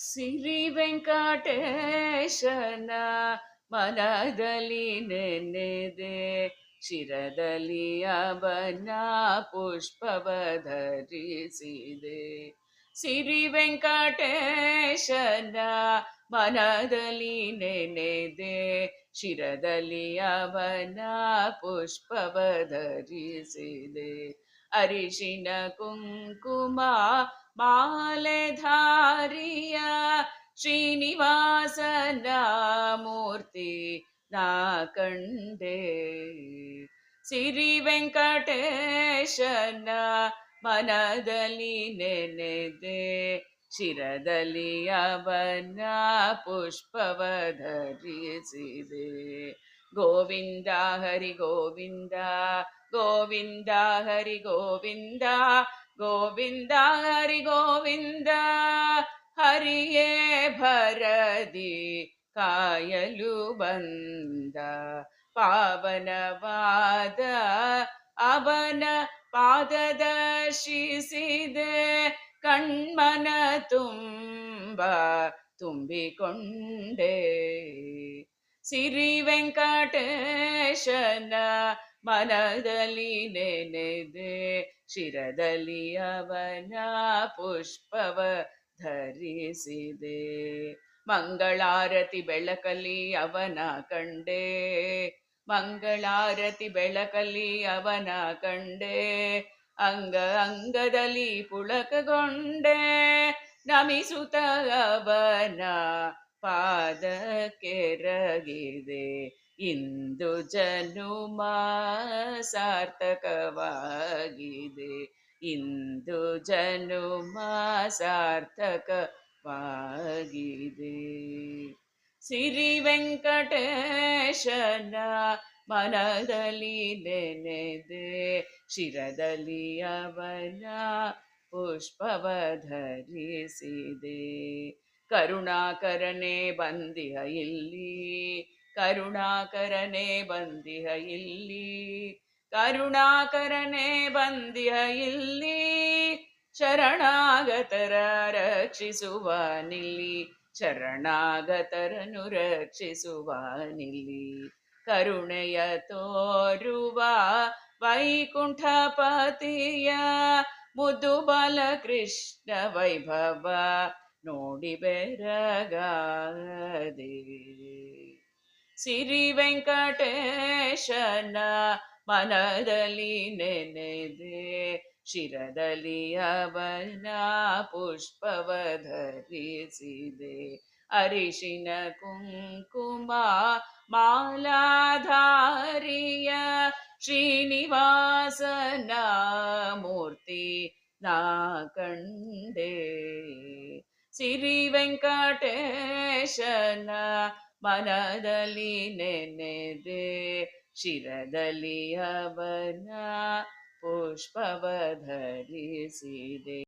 ಸಿರಿ ವೆಂಕಟೇಶನ ಮನದಲ್ಲಿ ನೆನೆದೆ ಶಿರದಲ್ಲಿ ಅವನ ಪುಷ್ಪವ ಧರಿಸಿದೆ ಸಿರಿ ವೆಂಕಟೇಶನ ಮನದಲ್ಲಿ ನೆನೆದೆ, ಶಿರದಲ್ಲಿ ಅವನ ಪುಷ್ಪವ ಧರಿಸಿದೆ ಅರಿಶಿನ ಕುಂಕುಮ ಮಾಲೆ ಧಾರಿಯ ಶ್ರೀನಿವಾಸನ ಮೂರ್ತಿ ನಾ ಕಂಡೆ. ಸಿರಿ ವೆಂಕಟೇಶನ ಮನದಲ್ಲಿ ನೆನೆದೆ ಶಿರದಲ್ಲಿ ಅವನ ಪುಷ್ಪವ ಧರಿಸಿದೆ ಗೋವಿಂದ, ಹರಿ ಗೋವಿಂದ ಗೋವಿಂದ, ಹರಿ ಗೋವಿಂದ ಗೋವಿಂದ, ಹರಿ ಗೋವಿಂದ, ಹರಿಯೇ ಭರದಿ ಕಾಯಲು ಬಂದ. ಪಾವನವಾದ ಅವನ ಪಾದ ದರ್ಶಿಸಿದೆ ಕಣ್ಮನ ತುಂಬ ತುಂಬಿಕೊಂಡೆ ಸಿರಿ ವೆಂಕಟೇಶನ ಮನದಲ್ಲಿ ನೆನೆದೆ ಶಿರದಲ್ಲಿ ಅವನ ಪುಷ್ಪವ ಧರಿಸಿದೆ ಮಂಗಳಾರತಿ ಬೆಳಕಲಿ ಅವನ ಕಂಡೆ, ಮಂಗಳಾರತಿ ಬೆಳಕಲಿ ಅವನ ಕಂಡೆ. ಅಂಗ ಅಂಗದಲ್ಲಿ ಪುಳಕಗೊಂಡೆ. ನಮಿಸುತ್ತ ಅವನ ಪಾದಕ್ಕೆರಗಿದೆ ಇಂದು ಜನುಮ ಸಾರ್ಥಕವಾಗಿದೆ. ಇಂದು ಜನುಮ ಸಾರ್ಥಕವಾಗಿದೆ. ಸಿರಿ ವೆಂಕಟೇಶನ ಮನದಲ್ಲಿ ನೆನೆದೆ, ಶಿರದಲ್ಲಿ ಅವನ ಪುಷ್ಪವ ಧರಿಸಿದೆ ಕರುಣಾಕರನೆ ಬಂದಿಹ ಇಲ್ಲಿ, ಕರುಣಾಕರನೆ ಬಂದಿಹ ಇಲ್ಲಿ, ಕರುಣಾಕರನೆ ಬಂದಿಹ ಇಲ್ಲಿ. ಶರಣಾಗತರ ರಕ್ಷಿಸುವ ನಿಲ್ಲಿ ಶರಣಾಗತರನು ರಕ್ಷಿಸುವ ನಿಲ್ಲಿ ಕರುಣೆಯ ತೋರುವ ವೈಕುಂಠಪತಿಯ ಮುದ್ದು ಬಾಲ ಕೃಷ್ಣ ವೈಭವ ನೋಡಿ ಬೆರಗಾದೆ ಸಿರಿ ವೆಂಕಟೇಶನ ಮನದಲ್ಲಿ ನೆನೆದೆ ಶಿರದಲ್ಲಿ ಅವನ ಪುಷ್ಪವ ಧರಿಸಿದೆ ಅರಿಶಿನ ಕುಂಕುಮ ಮಾಲಾಧಾರಿಯ ಶ್ರೀನಿವಾಸನ ಮೂರ್ತಿ ನಾ ಕಂಡೆ. ಸಿರಿ ವೆಂಕಟೇಶನ ಮನದಲ್ಲಿ ನೆನೆದೆ. ಶಿರದಲ್ಲಿ ಅವನ ಪುಷ್ಪವ ಧರಿಸಿದೆ